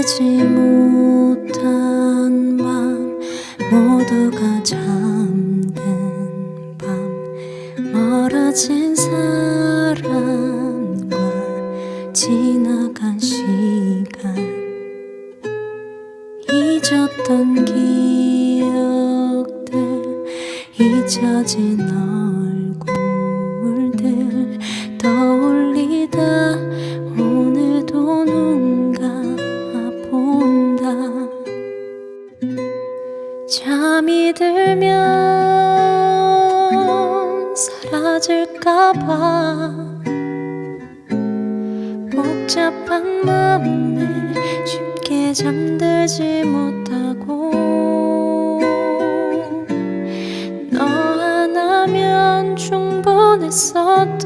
되지 못한 밤 모두가 잠든 밤 멀어진 사람과 지나간 시간. 잊었던 기억들 잊혀진 너. 잠이 들면 사라질까봐 복잡한 맘에 쉽게 잠들지 못하고 너 하나면 충분했었던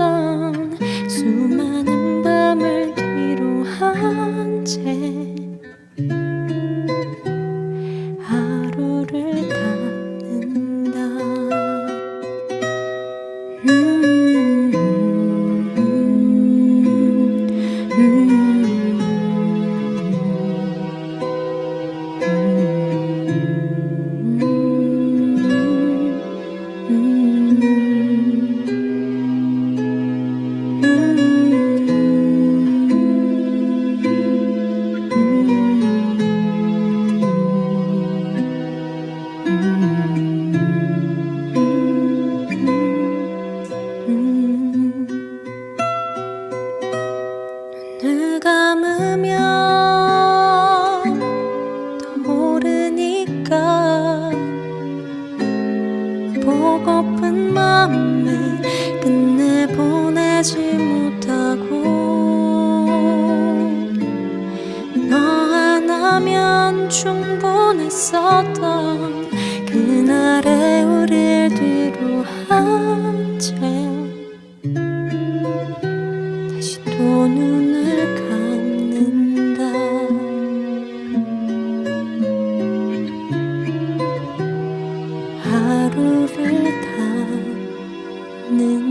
떠오르니까 보고픈 맘을 끝내 보내지 못하고 너 하나면 충분했었던 그날의 우릴 뒤로 한 하루를 닫는